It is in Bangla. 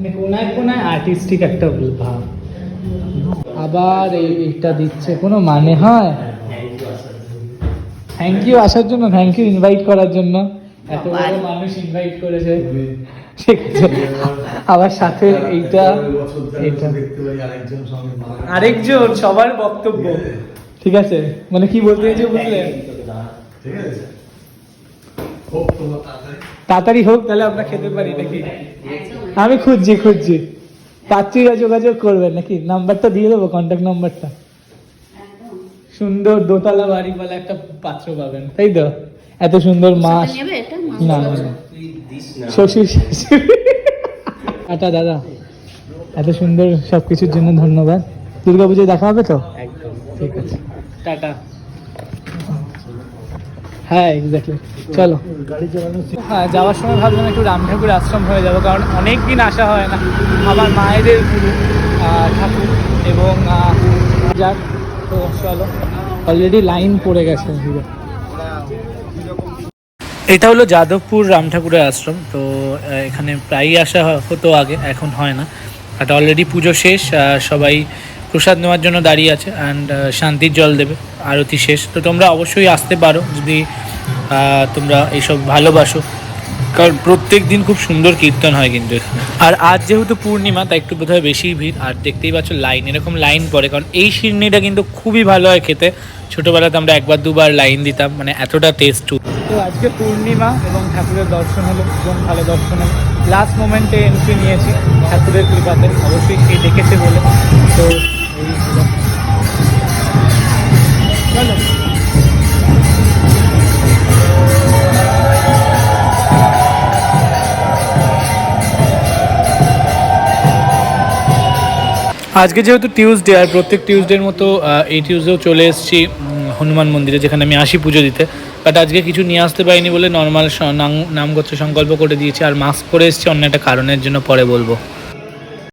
মানে কোনায় কোনায় আর্টিস্টিক একটা ভাব। আবার এই- এইটা দিচ্ছে কোনো মানে হয়? থ্যাংক ইউ আসার জন্য থ্যাংক ইউ ইনভাইট করার জন্য। এত বড় মানুষ ইনভাইট করেছে। ঠিক আছে। আবার সাথে এইটা এইটা। আরেকজন সবার বক্তব্য। ঠিক আছে? মানে কি বলতে চাইছো বুঝলে? তাড়াতাড়ি হোক তাহলে আমরা খেতে পারি নাকি? আমি খুঁজছি খুঁজছি। পাত্রীরা যোগাযোগ করবেন নাকি? নাম্বারটা দিয়ে দেবো কন্ট্যাক্ট নাম্বারটা। সুন্দর দোতলা বাড়ি বলে একটা পাত্র পাবেন তাই তো? এত সুন্দর মাস নেবে না। না না। শ্বশুর শাশুড়ি। আটা দাদা এত সুন্দর সব কিছুর জন্য ধন্যবাদ। দুর্গা পুজোয় দেখা হবে তো? ঠিক আছে। টাটা। হ্যাঁ এক্স্যাক্টলি চলো। হ্যাঁ যাওয়ার সময় ভাবলাম একটু রাম ঠাকুর আশ্রম হয়ে যাব, কারণ অনেক দিন আসা হয় না। আমার মায়েদের ঠাকুর এবং যাক, তো চলো। অলরেডি লাইন পড়ে গেছে এটা হলো যাদবপুর রাম ঠাকুরের আশ্রম, তো এখানে প্রায়ই আসা হতো আগে, এখন হয় না। বাট অলরেডি পুজো শেষ সবাই প্রসাদ নেওয়ার জন্য দাঁড়িয়ে আছে অ্যান্ড শান্তির জল দেবে, আরতি শেষ। তো তোমরা অবশ্যই আসতে পারো যদি তোমরা এইসব ভালোবাসো। কারণ প্রত্যেক দিন খুব সুন্দর কীর্তন হয় কিন্তু এখানে। আর আজ যেহেতু পূর্ণিমা, তাই একটু বোধহয় বেশি ভিড়। আর দেখতেই পাচ্ছ লাইন, এরকম লাইন পড়ে, কারণ এই শিরনিটা কিন্তু খুবই ভালো হয় খেতে। ছোটোবেলাতে আমরা একবার দুবার লাইন দিতাম মানে এতটা টেস্ট তো আজকে পূর্ণিমা এবং ঠাকুরের দর্শন হলো, ভীষণ ভালো দর্শন। হলো লাস্ট মোমেন্টে এন্ট্রি নিয়েছি, ঠাকুরের কৃপাতে। অবশ্যই দেখেছে বলে। তো আজকে যেহেতু টিউসডে আর প্রত্যেক টিউসডের মতো এই টিউসডেও চলে এসেছি হনুমান মন্দিরে, যেখানে আমি আসি পুজো দিতে। বাট আজকে কিছু নিয়ে আসতে পারিনি বলে নর্মাল নামগোত্র সংকল্প করে দিয়েছি, আর মাস্ক পরে এসেছি, অন্য একটা কারণের জন্য পরে বলব।